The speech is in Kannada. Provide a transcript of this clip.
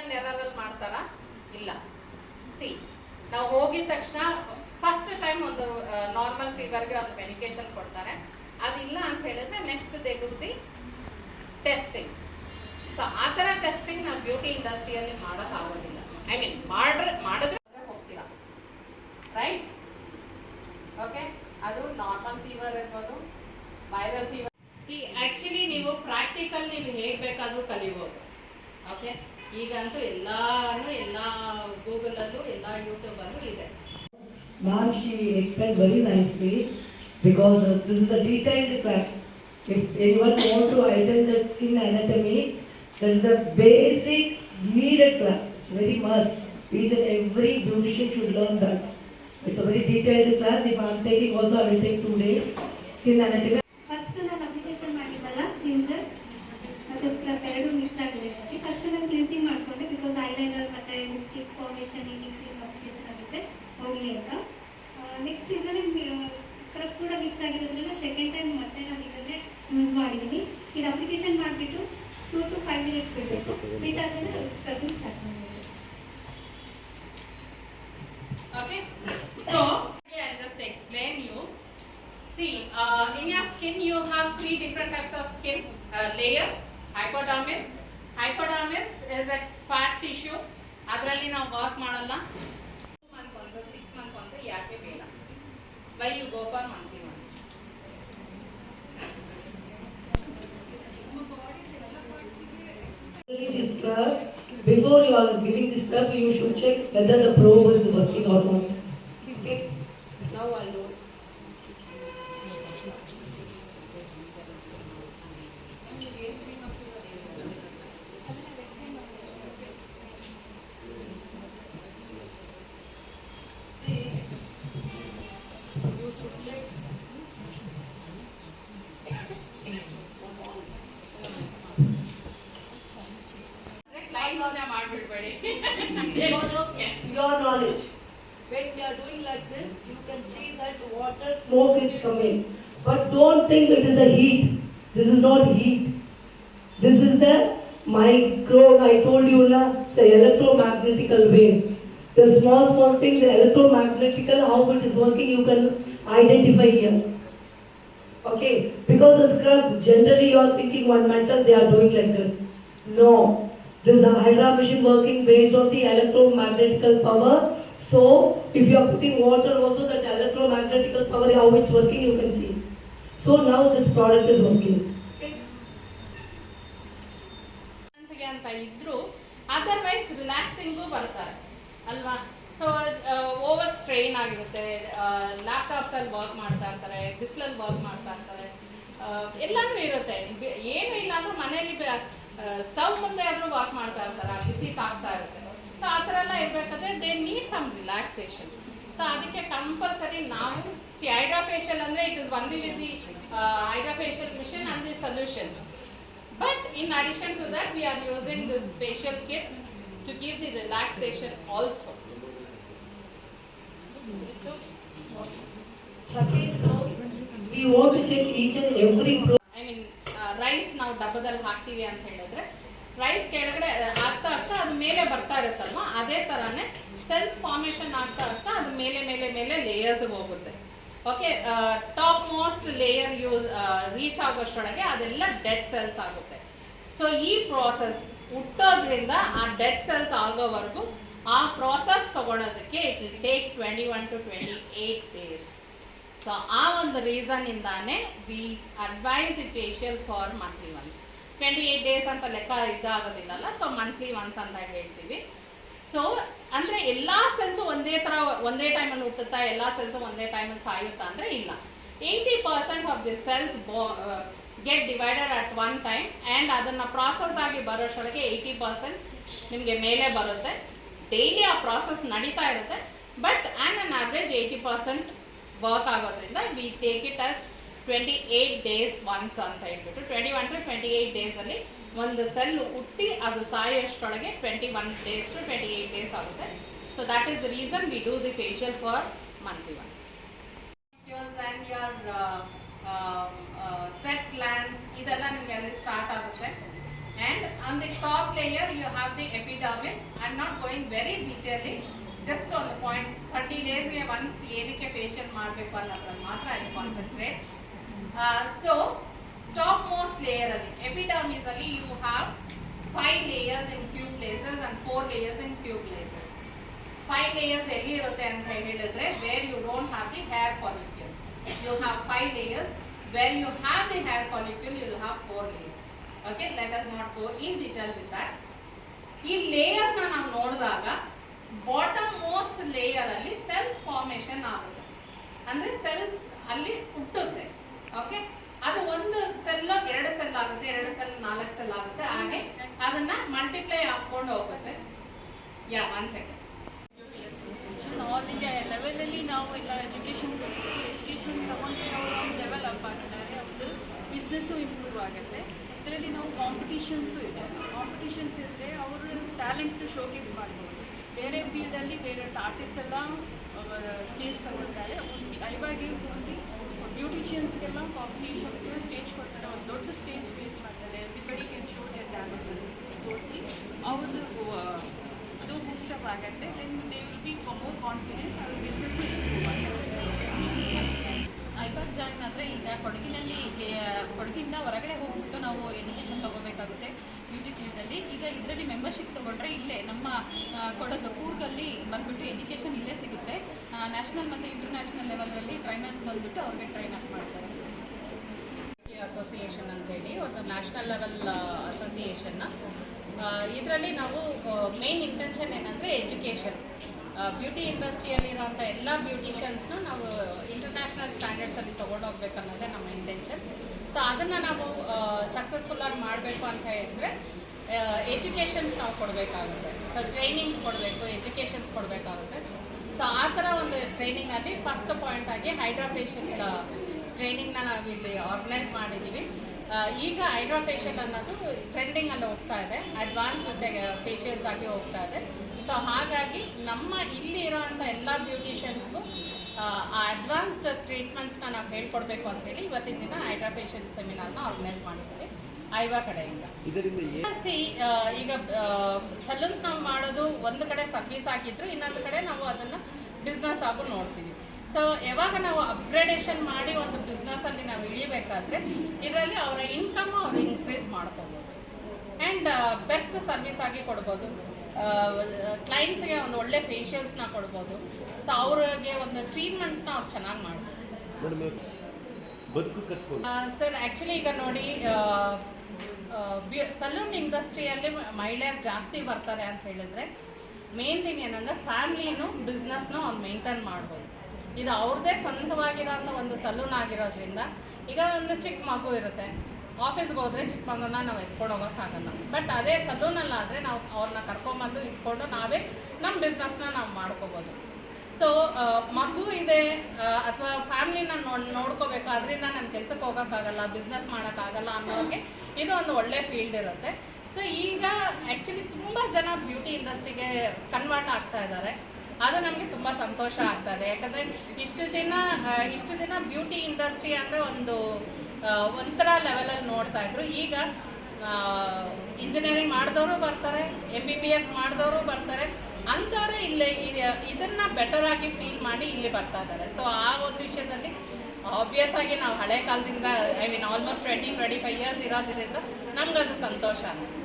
ಅಂಡ್ ಅಲ್ಲಿ ಮಾಡ್ತಾರ? ಇಲ್ಲ. ಸಿ ನಾವು ಹೋಗಿದ ತಕ್ಷಣ ಫಸ್ಟ್ ಟೈಮ್ ಒಂದು ನಾರ್ಮಲ್ ಫೀವರ್ಗೆ ಒಂದು ಮೆಡಿಕೇಶನ್ ಕೊಡ್ತಾರೆ. ಅದಿಲ್ಲ ಅಂತ ಹೇಳಿದ್ರೆ next they do the testing so ಆ ಥರ ಟೆಸ್ಟಿಂಗ್ ನಾವು ಬ್ಯೂಟಿ ಇಂಡಸ್ಟ್ರಿಯಲ್ಲಿ ಮಾಡೋಕ್ಕಾಗೋದಿಲ್ಲ ಐ ಮೀನ್ ಮಾಡ್ರೆ ಇದೆ Ma'am, she explained very nicely because uh, this is a detailed class. If anyone want to attend that skin anatomy, that is the basic needed class. It's very must. Each and every beautician should learn that. It's a very detailed class. If I'm taking also, I will take two days. Skin anatomy. First ನಾನು ಅಪ್ಲಿಕೇಶನ್ ಮಾಡಿದ್ದಲ್ಲ ಕ್ಲಿನ್ಸರ್ ಮತ್ತು ಸ್ಕ್ರಬ್ ಎರಡು ಮಿಕ್ಸ್ ಆಗಿದೆ ಫಸ್ಟ್ ನಾನು ಕ್ಲಿನ್ಸಿಂಗ್ ಮಾಡಿಕೊಂಡೆ ಬಿಕಾಸ್ ಐಲೈನರ್ ಮತ್ತು ಲಿಪ್ಸ್ಟಿಕ್ ಫೌಂಡೇಶನ್ ಈ ಕ್ರೀಮ್ ಅಪ್ಲಿಕೇಶನ್ ಆಗುತ್ತೆ ಹೋಗಲಿ ಅಂತ ನೆಕ್ಸ್ಟ್ ಇದರಲ್ಲಿ ಸ್ಕ್ರಬ್ ಕೂಡ ಮಿಕ್ಸ್ ಆಗಿರೋದ್ರಿಂದ ಸೆಕೆಂಡ್ ಟೈಮ್ ಮತ್ತೆ ನಾನು ಇದನ್ನೇ ಯೂಸ್ ಮಾಡಿದ್ದೀನಿ ಇದು ಅಪ್ಲಿಕೇಶನ್ ಮಾಡಿಬಿಟ್ಟು ಟೂ ಟು ಫೈವ್ ಮಿನಿಟ್ಸ್ ಬಿಡಬೇಕು ಬಿಟ್ ಆದಮೇಲೆ ಸ್ಕ್ರಬಿಂಗ್ ಸ್ಟಾರ್ಟ್ ಮಾಡಬೇಕು Okay, so I'll just explain you. See, uh, in your skin you have three different types of skin uh, layers. Hypodermis. Hypodermis is a fat tissue. ಅದರಲ್ಲಿ ನಾವು ವರ್ಕ್ ಮಾಡಲ್ಲ ಯಾಕೆ ಬೇಡ why you go for monthly once This scrub, before you are giving this scrub, you should check whether the probe is working or not. Client ಮಾಡಿಬಿಡ್ಬೇಡಿ Your knowledge. When we are doing like this, you can see that water smoke is coming. But don't think it is a heat. This is not heat. This is the micro, I told you, na, the electromagnetical wave. The small, small things, the electromagnetical, how it is working, you can identify here. Okay, because the scrub, generally you are thinking one metal, they are doing like this. No, this Hydra machine working based on the electromagnetical power. So, if you are putting water also, that electromagnetical power, how it's working, you can see. So now this product is working. ಅಂತ ಇದ್ರು ಅದರ್ವೈಸ್ ರಿಲ್ಯಾಕ್ಸಿಂಗು ಬರ್ತಾರೆ ಅಲ್ವಾ ಸೊ ಓವರ್ ಸ್ಟ್ರೈನ್ ಆಗಿರುತ್ತೆ ಲ್ಯಾಪ್ಟಾಪ್ಸ್ ಅಲ್ಲಿ ವರ್ಕ್ ಮಾಡ್ತಾ ಇರ್ತಾರೆ ಬಿಸಿಲಲ್ಲಿ ವರ್ಕ್ ಮಾಡ್ತಾ ಇರ್ತಾರೆ ಎಲ್ಲಾನು ಇರುತ್ತೆ ಏನು ಇಲ್ಲ ಅಂದ್ರೆ ಮನೇಲಿ ಸ್ಟವ್ ಮುಂದೆ ಆದ್ರೂ ವರ್ಕ್ ಮಾಡ್ತಾ ಇರ್ತಾರೆ ಆ ಬಿಸಿ ತಾಗ್ತಾ ಇರುತ್ತೆ ಸೊ ಆ ಥರ ಎಲ್ಲ ಇರ್ಬೇಕಾದ್ರೆ they need some relaxation so ಅದಕ್ಕೆ ಕಂಪಲ್ಸರಿ ನಾವು ಸಿ ಹೈಡ್ರಾಫೇಶಿಯಲ್ ಅಂದ್ರೆ it is only with the hydrafacial machine and the solutions But in addition to that, we are using this facial kits to give the relaxation also. Second, now, we want to check each and every pro- I mean, rice ನಾವು ಡಬ್ಬದಲ್ಲಿ ಹಾಕ್ತೀವಿ ಅಂತ ಹೇಳಿದ್ರೆ ರೈಸ್ ಕೆಳಗಡೆ ಆಗ್ತಾ ಆಗ್ತಾ ಅದು ಮೇಲೆ ಬರ್ತಾ ಇರುತ್ತಲ್ವ? ಅದೇ ತರಾನೇ ಸೆಲ್ಸ್ ಫಾರ್ಮೇಶನ್ ಆಗ್ತಾ ಆಗ್ತಾ ಅದು ಮೇಲೆ ಮೇಲೆ ಮೇಲೆ ಲೇಯರ್ಸ್ ಹೋಗುತ್ತೆ. Okay top most layer use reach ಆಗೋಷ್ಟೊಳಗೆ ಅದೆಲ್ಲ ಡೆಡ್ ಸೆಲ್ಸ್ ಆಗುತ್ತೆ. ಸೊ ಈ ಪ್ರಾಸೆಸ್ ಹುಟ್ಟೋದ್ರಿಂದ ಆ ಡೆಡ್ ಸೆಲ್ಸ್ ಆಗೋವರೆಗೂ ಆ process ತಗೊಳೋದಕ್ಕೆ it take twenty one to twenty eight days so ಆ ಒಂದು ರೀಸನ್ ಇಂದಾನೆ we advise facial for monthly once twenty eight days ಅಂತ ಲೆಕ್ಕ ಇದಾಗೋದಿಲ್ಲಲ್ಲ ಸೊ ಮಂತ್ಲಿ ಒನ್ಸ್ ಅಂತ ಹೇಳ್ತೀವಿ. ಸೊ ಅಂದ್ರೆ ಎಲ್ಲಾ ಸೆಲ್ಸು ಒಂದೇ ತರ, ಒಂದೇ ಟೈಮಲ್ಲಿ ಹುಟ್ಟುತ್ತಾ, ಎಲ್ಲಾ ಸೆಲ್ಸು ಒಂದೇ ಟೈಮಲ್ಲಿ ಸಾಯುತ್ತಾ ಅಂದ್ರೆ ಇಲ್ಲ. Eighty percent of the cells get divided at one time and ಅದನ್ನ ಪ್ರಾಸೆಸ್ ಆಗಿ ಬರೋಷ್ಟೊಳಗೆ ಏಯ್ಟಿ ಪರ್ಸೆಂಟ್ ನಿಮಗೆ ಮೇಲೆ ಬರುತ್ತೆ. ಡೈಲಿ ಆ ಪ್ರಾಸೆಸ್ ನಡೀತಾ ಇರುತ್ತೆ but and on average eighty percent work ಆಗೋದ್ರಿಂದ we take it as twenty eight days once ಅಂತ ಹೇಳ್ಬಿಟ್ಟು twenty one to twenty eight ಡೇಸಲ್ಲಿ ಒಂದು ಸೆಲ್ ಹುಟ್ಟಿ ಅದು ಸಾಯೋಷ್ಟೊಳಗೆ twenty one days to twenty eight days ಆಗುತ್ತೆ so that is the reason we do the facial for monthly once and your sweat glands ಇದೆಲ್ಲ ನಿಮಗೆ ಅಲ್ಲಿ ಸ್ಟಾರ್ಟ್ ಆಗುತ್ತೆ. And on the top layer you have the epidermis going very detailly just ಒಂದು ಡೇಸ್ಗೆ ಒನ್ಸ್ ಏನಕ್ಕೆ ಫೇಶಿಯಲ್ ಮಾಡಬೇಕು ಅನ್ನೋದ್ರಲ್ಲಿ ಮಾತ್ರ I concentrate so top most layer ಅಲ್ಲಿ ಎಪಿಡರ್ಮಿಸ್ ಅಲ್ಲಿ you have five layers in few places and four layers in few places five layers ಎಲ್ಲಿ ಇರುತ್ತೆ ಅಂತ ಹೇಳಿದ್ರೆ where you don't have the hair follicle you have five layers where you have the hair follicle you have four layers okay let us not go in detail with that ಈ ಲೇಯರ್ಸ್ ನಾವು ನೋಡಿದಾಗ ಬಾಟಮ್ ಮೋಸ್ಟ್ ಲೇಯರ್ ಅಲ್ಲಿ ಸೆಲ್ಸ್ ಫಾರ್ಮೇಶನ್ ಆಗುತ್ತೆ. ಅಂದ್ರೆ ಸೆಲ್ಸ್ ಅಲ್ಲಿ ಹುಟ್ಟುತ್ತೆ. ಓಕೆ ಅದು ಒಂದು ಸೆಲ್ ಎರಡು ಸೆಲ್ ಆಗುತ್ತೆ, ಎರಡು ಸೆಲ್ ನಾಲ್ಕು ಸೆಲ್ ಆಗುತ್ತೆ. ಹಾಗೆ ಅದನ್ನ ಮಲ್ಟಿಪ್ಲೈ ಹಾಕೊಂಡು ಹೋಗುತ್ತೆ. Yeah one second all India ಲೆವೆಲಲ್ಲಿ ನಾವು ಎಲ್ಲ ಎಜುಕೇಷನ್ ಎಜುಕೇಷನ್ ತಗೊಂಡ್ರೆ ಅವರು ಒಂದು ಲೆವೆಲ್ ಅಪ್ ಆಗ್ತಾರೆ. ಅವ್ರದ್ದು ಬಿಸ್ನೆಸ್ಸು ಇಂಪ್ರೂವ್ ಆಗುತ್ತೆ. ಇದರಲ್ಲಿ ನಾವು ಕಾಂಪಿಟೀಷನ್ಸು ಇದೆ. ಕಾಂಪಿಟೀಷನ್ಸ್ ಇದ್ದರೆ ಅವರು ಟ್ಯಾಲೆಂಟ್ ಶೋಕೇಸ್ ಮಾಡ್ಬೋದು. ಬೇರೆ ಫೀಲ್ಡಲ್ಲಿ ಬೇರೆ ಆರ್ಟಿಸ್ಟ್ ಎಲ್ಲ ಸ್ಟೇಜ್ ತಗೊಳ್ತಾರೆ ಐವಾ ಗೇಮ್ಸ್ ಒಂದು ಬ್ಯೂಟಿಷಿಯನ್ಸ್ಗೆಲ್ಲ ಕಾಂಪಿಟೇಷನ್ ಸ್ಟೇಜ್ ಕೊಡ್ತಾರೆ. ಒಂದು ದೊಡ್ಡ ಸ್ಟೇಜ್ ಕ್ರಿಯೇಟ್ ಮಾಡ್ತಾರೆ. Everybody can show their talent ತೋರಿಸಿ ಅವ್ರದ್ದು ಅದು ಬೂಸ್ಟಪ್ ಆಗುತ್ತೆ. Then they will be more confident ಅವ್ರ ಬಿಸ್ನೆಸ್ ಐಬಾಗ್ ಜಾಯಿನ್ ಆದರೆ ಈಗ ಕೊಡಗಿನಲ್ಲಿ ಕೊಡಗಿಂದ ಹೊರಗಡೆ ಹೋಗ್ಬಿಟ್ಟು ನಾವು ಎಜುಕೇಷನ್ ತೊಗೋಬೇಕಾಗುತ್ತೆ ಬ್ಯೂಟಿ ಫೀಲ್ಡಲ್ಲಿ ಈಗ ಇದರಲ್ಲಿ ಮೆಂಬರ್ಶಿಪ್ ತೊಗೊಂಡ್ರೆ ಇಲ್ಲೇ ನಮ್ಮ ಕೊಡಗು, ಕೂರ್ಗಲ್ಲಿ ಬಂದ್ಬಿಟ್ಟು ಎಜುಕೇಷನ್ ಇಲ್ಲೇ ಸಿಗುತ್ತೆ. ನ್ಯಾಷನಲ್ ಮತ್ತು ಇಂಟರ್ನ್ಯಾಷನಲ್ ಲೆವೆಲಲ್ಲಿ ಟ್ರೈನರ್ಸ್ ಬಂದ್ಬಿಟ್ಟು ಅವ್ರಿಗೆ ಟ್ರೈನ್ ಅಪ್ ಮಾಡ್ತಾರೆ. ಅಸೋಸಿಯೇಷನ್ ಅಂತ ಹೇಳಿ, ಒಂದು ನ್ಯಾಷನಲ್ ಲೆವೆಲ್ ಅಸೋಸಿಯೇಷನ್ನ ಇದರಲ್ಲಿ ನಾವು ಮೇನ್ ಇಂಟೆನ್ಷನ್ ಏನಂದರೆ ಎಜುಕೇಷನ್. ಬ್ಯೂಟಿ ಇಂಡಸ್ಟ್ರಿಯಲ್ಲಿರೋಂಥ ಎಲ್ಲ ಬ್ಯೂಟಿಷಿಯನ್ಸ್ನ ನಾವು ಇಂಟರ್ನ್ಯಾಷನಲ್ ಸ್ಟ್ಯಾಂಡರ್ಡ್ಸಲ್ಲಿ ತೊಗೊಂಡೋಗ್ಬೇಕನ್ನೋದೇ ನಮ್ಮ ಇಂಟೆನ್ಷನ್. ಸೊ ಅದನ್ನು ನಾವು ಸಕ್ಸಸ್ಫುಲ್ಲಾಗಿ ಮಾಡಬೇಕು ಅಂತ ಹೇಳಿದ್ರೆ ಎಜುಕೇಷನ್ಸ್ ನಾವು ಕೊಡಬೇಕಾಗುತ್ತೆ. ಸೊ ಟ್ರೈನಿಂಗ್ಸ್ ಕೊಡಬೇಕು ಎಜುಕೇಷನ್ಸ್ ಕೊಡಬೇಕಾಗುತ್ತೆ. ಸೊ ಆ ಥರ ಒಂದು ಟ್ರೈನಿಂಗಲ್ಲಿ ಫಸ್ಟ್ ಪಾಯಿಂಟ್ ಆಗಿ ಹೈಡ್ರಾಫೇಷಿಯಲ್ ಟ್ರೈನಿಂಗ್ನ ನಾವು ಇಲ್ಲಿ ಆರ್ಗನೈಸ್ ಮಾಡಿದ್ದೀವಿ ಈಗ ಹೈಡ್ರಾಫೇಷಿಯಲ್ ಅನ್ನೋದು ಟ್ರೆಂಡಿಂಗಲ್ಲಿ ಹೋಗ್ತಾ ಇದೆ. ಅಡ್ವಾನ್ಸ್ಡ್ ಫೇಶಿಯಲ್ಸ್ ಆಗಿ ಹೋಗ್ತಾ ಇದೆ. ಸೊ ಹಾಗಾಗಿ ನಮ್ಮ ಇಲ್ಲಿ ಇರೋವಂಥ ಎಲ್ಲ ಬ್ಯೂಟಿಷಿಯನ್ಸ್ಗೂ ಆ ಅಡ್ವಾನ್ಸ್ಡ್ ಟ್ರೀಟ್ಮೆಂಟ್ಸ್ನ ನಾವು ಹೇಳ್ಕೊಡ್ಬೇಕು ಅಂತೇಳಿ ಇವತ್ತಿನ ದಿನ ಹೈಡ್ರಾಫೇಷಿಯಲ್ ಸೆಮಿನಾರ್ನ ಆರ್ಗನೈಸ್ ಮಾಡಿದ್ದೀವಿ. ಐವಾ ಕಡೆಯಿಂದ. ಈಗ ಸಲೂನ್ಸ್ ನಾವು ಮಾಡೋದು ಒಂದು ಕಡೆ ಸರ್ವಿಸ್ ಆಗಿದ್ರು ಇನ್ನೊಂದು ಕಡೆ ನಾವು ಅದನ್ನ ಬಿಸ್ನೆಸ್ ಆಗು ನೋಡ್ತೀವಿ. ಸೊ ಯಾವಾಗ ನಾವು ಅಪ್ಗ್ರೇಡೇಷನ್ ಮಾಡಿ ಒಂದು ಅಲ್ಲಿ ನಾವು ಇಳಿಬೇಕಾದ್ರೆ ಇದರಲ್ಲಿ ಅವರ ಇನ್ಕಮ್ ಅವ್ರು ಇನ್ಕ್ರೀಸ್ ಮಾಡ್ಕೋಬೋದು. ಆ್ಯಂಡ್ ಬೆಸ್ಟ್ ಸರ್ವಿಸ್ ಆಗಿ ಕೊಡ್ಬೋದು. ಕ್ಲೈಂಟ್ಸ್ಗೆ ಒಂದು ಒಳ್ಳೆ ಫೇಶಿಯಲ್ಸ್ನ ಕೊಡ್ಬೋದು. ಸೊ ಅವ್ರಿಗೆ ಒಂದು ಟ್ರೀಟ್ಮೆಂಟ್ಸ್ನ ಅವ್ರು ಚೆನ್ನಾಗಿ ಮಾಡ್ಬೋದು. ಬದುಕು ಕಟ್ಕೊಂಡು ಸರ್ ಆ್ಯಕ್ಚುಲಿ ಈಗ ನೋಡಿ ಸಲೂನ್ ಇಂಡಸ್ಟ್ರಿಯಲ್ಲಿ ಮಹಿಳೆಯರು ಜಾಸ್ತಿ ಬರ್ತಾರೆ ಅಂತ ಹೇಳಿದ್ರೆ ಮೇನ್ ಥಿಂಗ್ ಏನಂದ್ರೆ ಫ್ಯಾಮ್ಲಿನೂ ಬಿಸ್ನೆಸ್ನು ಅವ್ರು ಮೇಂಟೈನ್ ಮಾಡ್ಬೋದು. ಇದು ಅವ್ರದ್ದೇ ಸ್ವಂತವಾಗಿರೋಂಥ ಒಂದು ಸಲೂನ್ ಆಗಿರೋದ್ರಿಂದ, ಈಗ ಒಂದು ಚಿಕ್ಕ ಮಗು ಇರುತ್ತೆ. ಆಫೀಸ್ಗೆ ಹೋದ್ರೆ ಚಿಕ್ಕ ಮಗುನ ನಾವು ಎತ್ಕೊಂಡು ಹೋಗೋಕ್ಕಾಗಲ್ಲ. ಬಟ್ ಅದೇ ಸಲೂನಲ್ಲಾದರೆ ನಾವು ಅವ್ರನ್ನ ಕರ್ಕೊಂಬಂದು ಇಟ್ಕೊಂಡು ನಾವೇ ನಮ್ಮ ಬಿಸ್ನೆಸ್ನ ನಾವು ಮಾಡ್ಕೋಬೋದು. ಸೊ ಮಗು ಇದೆ ಅಥವಾ ಫ್ಯಾಮಿಲಿನ ನೋಡ್, ನೋಡ್ಕೋಬೇಕು, ಅದರಿಂದ ನಾನು ಕೆಲ್ಸಕ್ಕೆ ಹೋಗೋಕ್ಕಾಗಲ್ಲ ಬಿಸ್ನೆಸ್ ಮಾಡೋಕ್ಕಾಗಲ್ಲ ಅನ್ನೋರಿಗೆ ಇದು ಒಂದು ಒಳ್ಳೆ ಫೀಲ್ಡ್ ಇರುತ್ತೆ. ಸೊ ಈಗ ಆ್ಯಕ್ಚುಲಿ ತುಂಬ ಜನ ಬ್ಯೂಟಿ ಇಂಡಸ್ಟ್ರಿಗೆ ಕನ್ವರ್ಟ್ ಆಗ್ತಾ ಇದ್ದಾರೆ. ಅದು ನಮಗೆ ತುಂಬ ಸಂತೋಷ ಆಗ್ತಾ ಇದೆ ಯಾಕಂದರೆ ಇಷ್ಟು ದಿನ ಇಷ್ಟು ದಿನ ಬ್ಯೂಟಿ ಇಂಡಸ್ಟ್ರಿ ಅಂದರೆ ಒಂದು ಒಂಥರ ಲೆವೆಲಲ್ಲಿ ನೋಡ್ತಾ ಇದ್ರು. ಈಗ ಇಂಜಿನಿಯರಿಂಗ್ ಮಾಡಿದವರು ಬರ್ತಾರೆ ಎಂ ಬಿ ಬಿ ಎಸ್ ಮಾಡಿದವರು ಬರ್ತಾರೆ. ಅಂಥವ್ರೆ ಇಲ್ಲಿ ಇದ- ಇದನ್ನ ಬೆಟರ್ ಆಗಿ ಫೀಲ್ ಮಾಡಿ ಇಲ್ಲಿ ಬರ್ತಾ ಇದ್ದಾರೆ. ಸೊ ಆ ಒಂದು ವಿಷಯದಲ್ಲಿ ಆಬ್ವಿಯಸ್ ಆಗಿ ನಾವು ಹಳೆ ಕಾಲದಿಂದ I mean almost twenty twenty five years ಇರೋದ್ರಿಂದ ನಮ್ಗೆ ಅದು ಸಂತೋಷ ಆಗುತ್ತೆ